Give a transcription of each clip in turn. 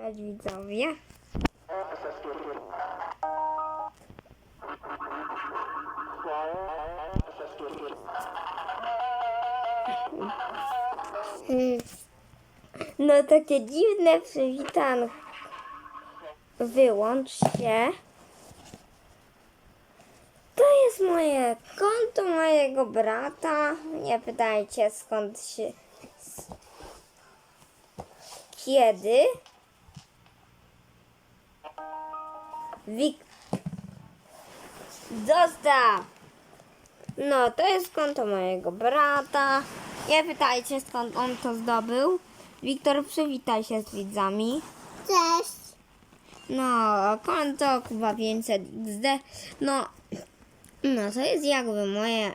Cześć widzowie. Hmm. No takie dziwne przywitanko. Wyłącz się. To jest moje konto mojego brata. Nie pytajcie skąd się. Kiedy? Wik. Zostaw! No, to jest konto mojego brata. Nie pytajcie skąd on to zdobył. Wiktor, przywitaj się z widzami. Cześć. No, konto Kuba 500 XD. No, no to jest jakby moje.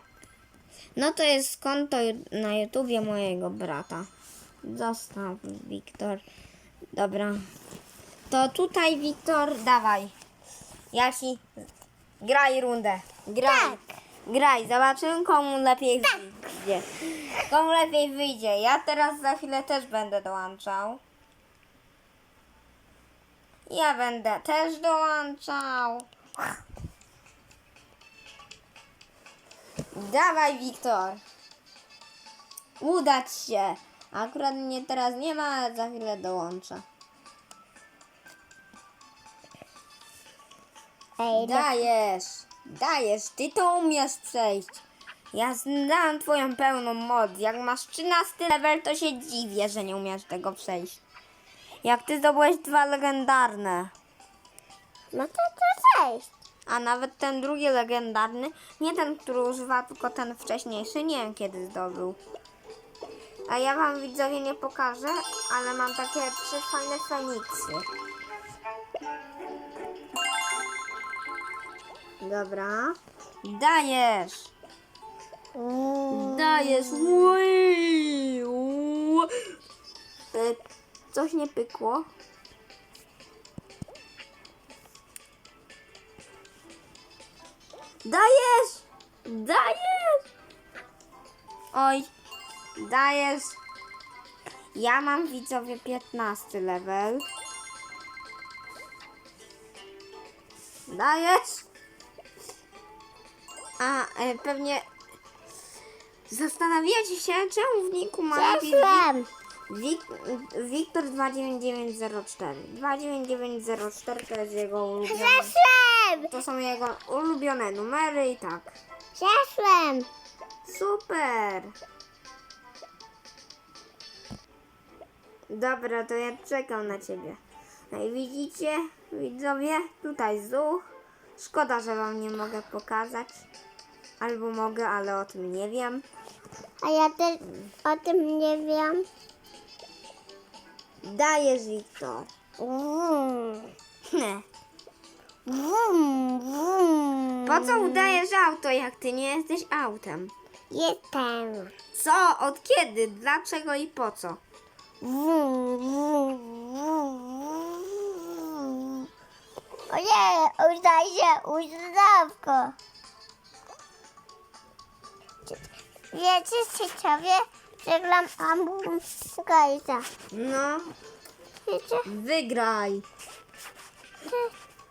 No to jest konto na YouTubie mojego brata. Zostaw, Wiktor. Dobra. To tutaj, Wiktor, dawaj. Jasi, graj rundę. Graj. Tak. Graj, zobaczymy komu lepiej wyjdzie. Komu lepiej wyjdzie. Ja teraz za chwilę też będę dołączał. Ja będę też dołączał. Dawaj, Wiktor. Udać się. Akurat mnie teraz nie ma, ale za chwilę dołączę. Ej, da. Dajesz, dajesz, ty to umiesz przejść. Ja znam twoją pełną moc. Jak masz 13 level, to się dziwię, że nie umiesz tego przejść. Jak ty zdobyłeś dwa legendarne, No to to cześć. a nawet ten drugi legendarny, nie ten, który używa, tylko ten wcześniejszy, nie wiem kiedy zdobył. A ja wam widzowie nie pokażę, ale mam takie trzy fajne feniksy. Dobra. Dajesz! Mm. Dajesz! Ui, u. E, Coś nie pykło. Dajesz! Dajesz! Oj, dajesz. Ja mam widzowie 15 level. Dajesz? A, e, pewnie zastanawiacie się, czemu w niku ma napis Przeszłem. Wik- Wiktor 29904. 29904 to jest jego ulubione. Przeszłem. To są jego ulubione numery i tak. Przeszłem. Super! Dobra, to ja czekam na ciebie. No i widzicie, widzowie, tutaj zuch. Szkoda, że wam nie mogę pokazać. Albo mogę, ale o tym nie wiem. A ja też o tym nie wiem. Dajesz, Wiktor. Wum. Nie. Wum, wum. Po co udajesz auto, jak ty nie jesteś autem? Jestem. Co? Od kiedy? Dlaczego i po co? Wum, wum, wum, wum. Ojej, udaj się, ustawko. Wiecie, ciekawie, że gram ambum Gajza. No, Wiecie? wygraj.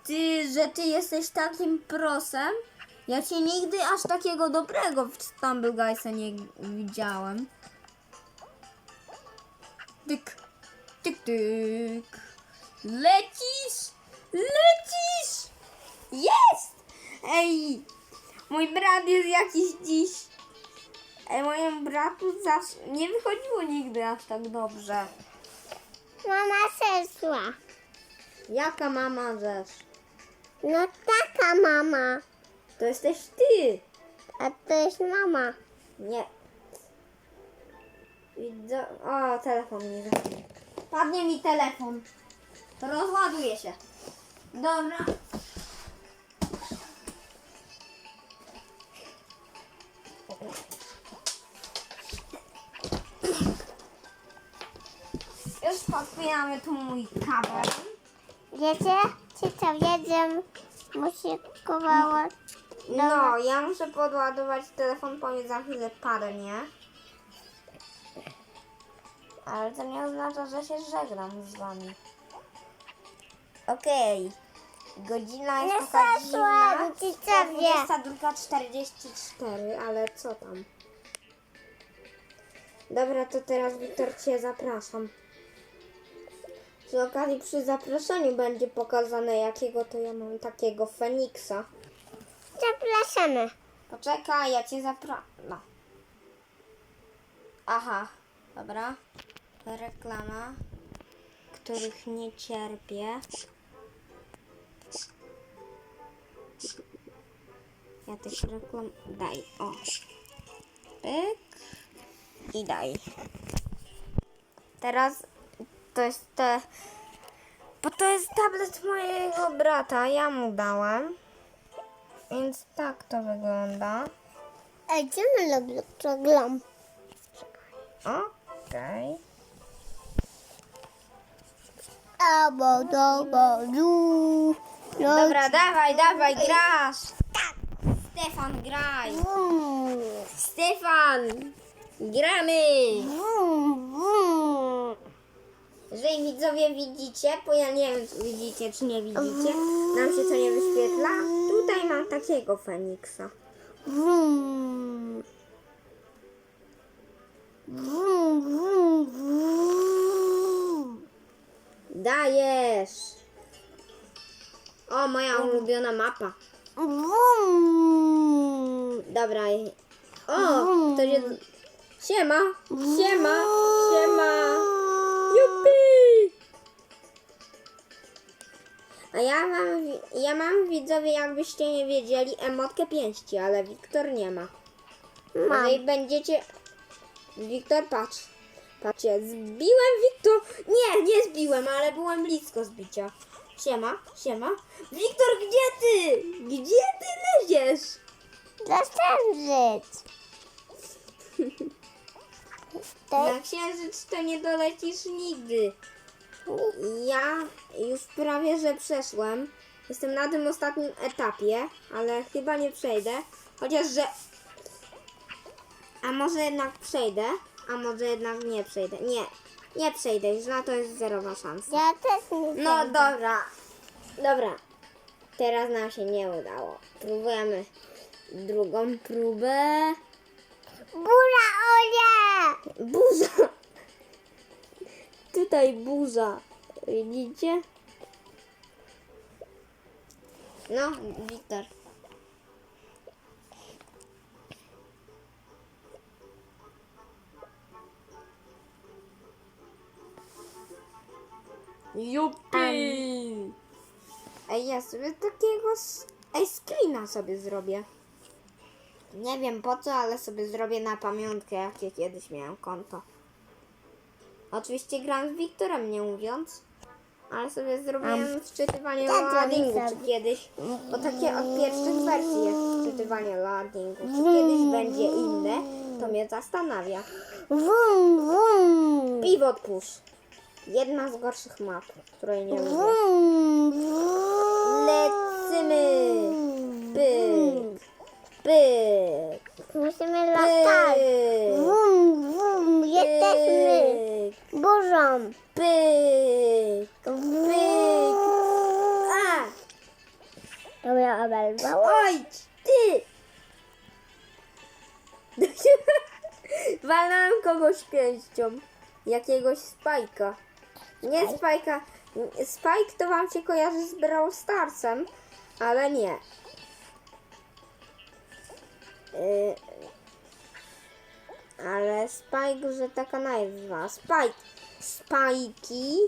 Ty, że ty jesteś takim prosem? Ja cię nigdy aż takiego dobrego w Stumble Guysa nie widziałem. Tyk, tyk, tyk. Lecisz! Lecisz! Jest! Ej, mój brat jest jakiś dziś. Ej, mojemu bratu zawsze nie wychodziło nigdy aż tak dobrze. Mama sesła. Jaka mama rzecz? No taka mama. To jesteś ty. A to jest mama. Nie. Widzę... O, telefon mi zapadnie. Padnie mi telefon. To rozładuje się. Dobra. Podpinamy tu mój kabel. Wiecie, czy to wiedzą, musi kowało. No, ja muszę podładować telefon, powiedz za chwilę padnie. Ale to nie oznacza, że się żegnam z wami. Okej. Godzina jest Nie taka dziwna. zaszłam, ci sobie. 22.44, ale co tam? Dobra, to teraz Wiktor Cię zapraszam. Przy okazji przy zaproszeniu będzie pokazane jakiego to ja mam takiego Feniksa. Zapraszamy. Poczekaj, ja cię zapraszam. No. Aha, dobra. Reklama, których nie cierpię. Ja tych reklam daj. O. Pyk. I daj. Teraz to jest te. Bo to jest tablet mojego brata. Ja mu dałem. Więc tak to wygląda. Ej, gdzie my lubię program? Okej. Abo, dobo, du. No, Dobra, dawaj, dawaj, grasz. Stefan, graj. Stefan, gramy. wum, wum. Jeżeli widzowie widzicie, bo ja nie wiem, czy widzicie, czy nie widzicie, nam się to nie wyświetla. Tutaj mam takiego Feniksa. Wum. Wum, wum, wum. Dajesz. O, moja ulubiona mapa. Wum. Dobra. O, to się... Siema, siema, siema. A ja mam, ja mam widzowie, jakbyście nie wiedzieli, emotkę pięści, ale Wiktor nie ma. Mam. Jeżeli będziecie... Wiktor, patrz. Patrzcie, zbiłem Wiktor... Nie, nie zbiłem, ale byłem blisko zbicia. Siema, siema. Wiktor, gdzie ty? Gdzie ty leziesz? Księżyc. Na księżyc to nie dolecisz nigdy. Ja już prawie, że przeszłem. Jestem na tym ostatnim etapie, ale chyba nie przejdę. Chociaż, że... A może jednak przejdę, a może jednak nie przejdę. Nie, nie przejdę, już na to jest zerowa szansa. Ja też nie No wiem. dobra, dobra. Teraz nam się nie udało. Próbujemy drugą próbę. Bura Olia! Burza! Tutaj burza. Widzicie? No, Wiktor. Jupi! Ej, ja sobie takiego... Ej, screena sobie zrobię. Nie wiem po co, ale sobie zrobię na pamiątkę, jakie kiedyś miałem konto. Oczywiście gram z Wiktorem, nie mówiąc. Ale sobie zrobiłem wczytywanie tak, loadingu, czy kiedyś, bo takie od pierwszych wersji jest wczytywanie loadingu. Czy kiedyś będzie inne, to mnie zastanawia. Wum, wum. Pivot Push. Jedna z gorszych map, której nie lubię. Lecimy! Pyk! Pyk! Musimy latać. Wum, wum. Jesteśmy Burzą. Pyk! Pyk! A! Dobra, oberwało. Oj, ty! Walnąłem kogoś pięścią. Jakiegoś spajka. Nie spajka. Spike to wam się kojarzy z Brawl Starsem, ale nie. Y, ale Spike, że taka nazwa. Spike. Spajki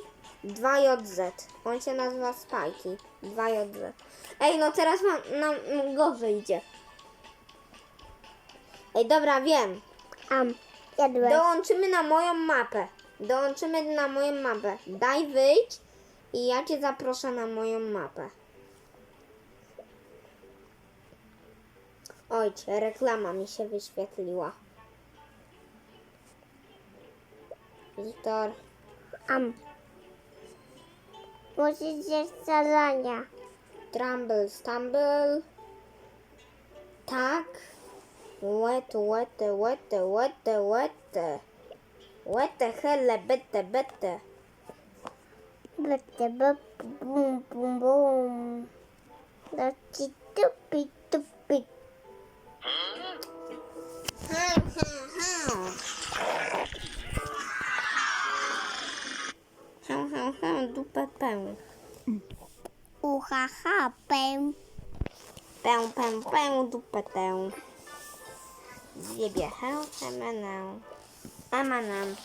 2JZ. On się nazywa Spajki 2JZ. Ej, no teraz mam, nam gorzej idzie. Ej, dobra, wiem. Am, jadłeś. Dołączymy na moją mapę. Dołączymy na moją mapę. Daj wyjść i ja cię zaproszę na moją mapę. Ojcze, reklama mi się wyświetliła. Wiktor, Am. What is this lasagna? Trumble, stumble. Tuck. What, what, what, what, what? What the hell, bitte, bitte? Bitte, uh, bitte, boom, boom, boom. That's it, stupid, stupid. Dupę peł. Ucha, ha, pę. Pę, pę, pę, dupę tę. Zjebie he, hemenę. Emenem.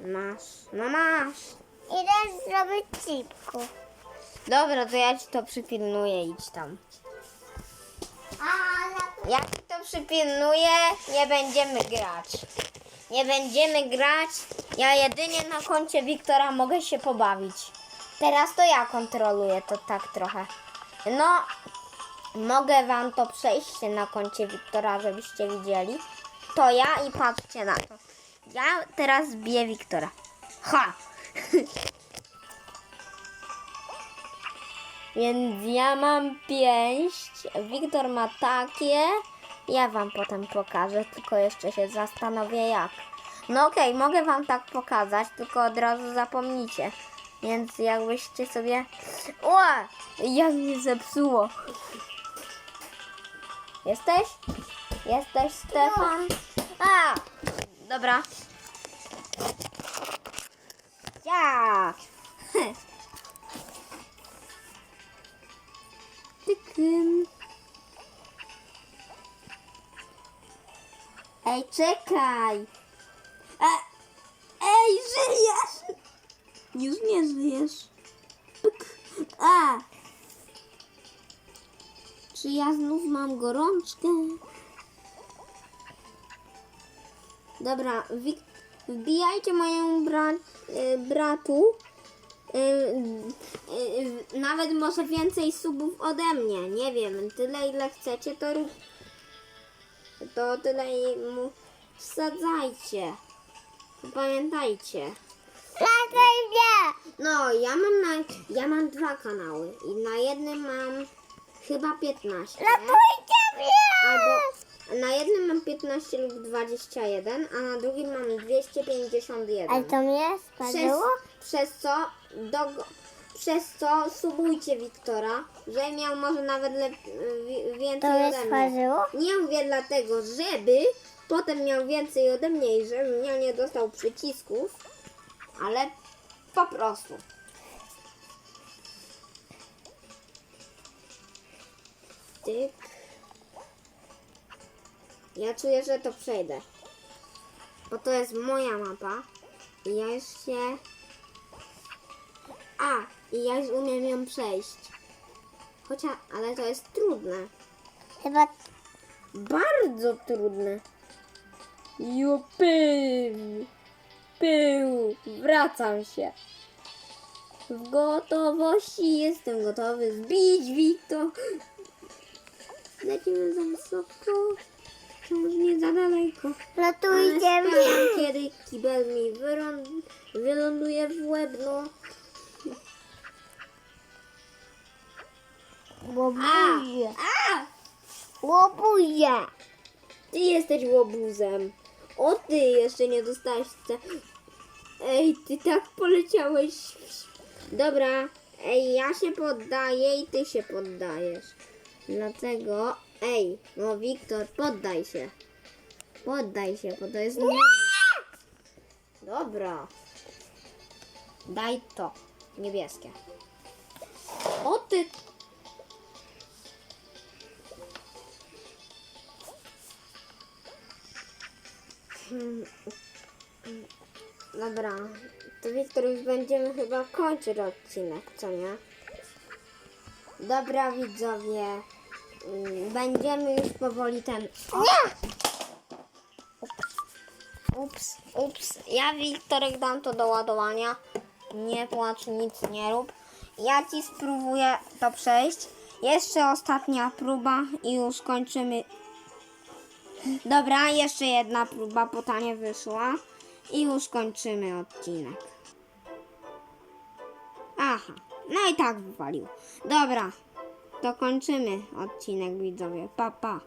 Masz, no masz. Idę zrobić cipku. Dobra, to ja ci to przypilnuję, idź tam. Ale Jak to przypilnuję, nie będziemy grać. Nie będziemy grać. Ja jedynie na koncie Wiktora mogę się pobawić. Teraz to ja kontroluję to tak trochę. No, mogę wam to przejść na koncie Wiktora, żebyście widzieli. To ja i patrzcie na to. Ja teraz biję Wiktora. Ha! Więc ja mam pięść, Wiktor ma takie. Ja wam potem pokażę, tylko jeszcze się zastanowię jak. No okej, mogę wam tak pokazać, tylko od razu zapomnicie. Więc jakbyście sobie... O! Jak mnie zepsuło. Jesteś? Jesteś, Stefan? A! Dobra. Ja! Tykym. Ej, czekaj! E, ej, żyjesz! Już nie żyjesz. A! Czy ja znów mam gorączkę? Dobra, wbijajcie moją bra y, bratu. Y, y, y, nawet może więcej subów ode mnie. Nie wiem, tyle ile chcecie, to rób. To tyle mu wsadzajcie. Pamiętajcie. Mnie! No, ja mam na, ja mam dwa kanały i na jednym mam chyba 15. Ratujcie mnie! Albo na jednym mam 15 lub 21, a na drugim mam 251. Ale to mnie przez, spadło? przez co do, przez co subujcie Wiktora, że miał może nawet To więcej mnie ode mnie. Nie mówię dlatego, żeby potem miał więcej ode mnie i żebym ja nie dostał przycisków, ale po prostu. Tyk. Ja czuję, że to przejdę. Bo to jest moja mapa. I ja już się... A! I ja już umiem ją przejść. Chociaż, ale to jest trudne. Chyba Bardzo trudne. Jo, pył. Pył. Wracam się. W gotowości jestem gotowy zbić Wiktor. Lecimy za wysoko. Wciąż nie za daleko. Ale sprawdzam, mnie! kiedy kibel mi wyląduje w łeb, no. Łobuzie! Łobuzie! Ty jesteś łobuzem. O ty, jeszcze nie dostałeś te... Ej, ty tak poleciałeś. Dobra, ej, ja się poddaję i ty się poddajesz. Dlatego, ej, no Wiktor, poddaj się. Poddaj się, bo to jest... Dobra. Daj to. Niebieskie. O ty... Dobra, to Wiktor już będziemy chyba kończyć odcinek, co nie? Dobra widzowie, mm, będziemy już powoli ten... Nie! Ups, ups, ja Wiktorek dam to do ładowania. Nie płacz, nic nie rób. Ja ci spróbuję to przejść. Jeszcze ostatnia próba i już kończymy. Dobra, jeszcze jedna próba, bo ta nie wyszła. I już kończymy odcinek. Aha, no i tak wypalił. Dobra, to kończymy odcinek widzowie. Pa, pa.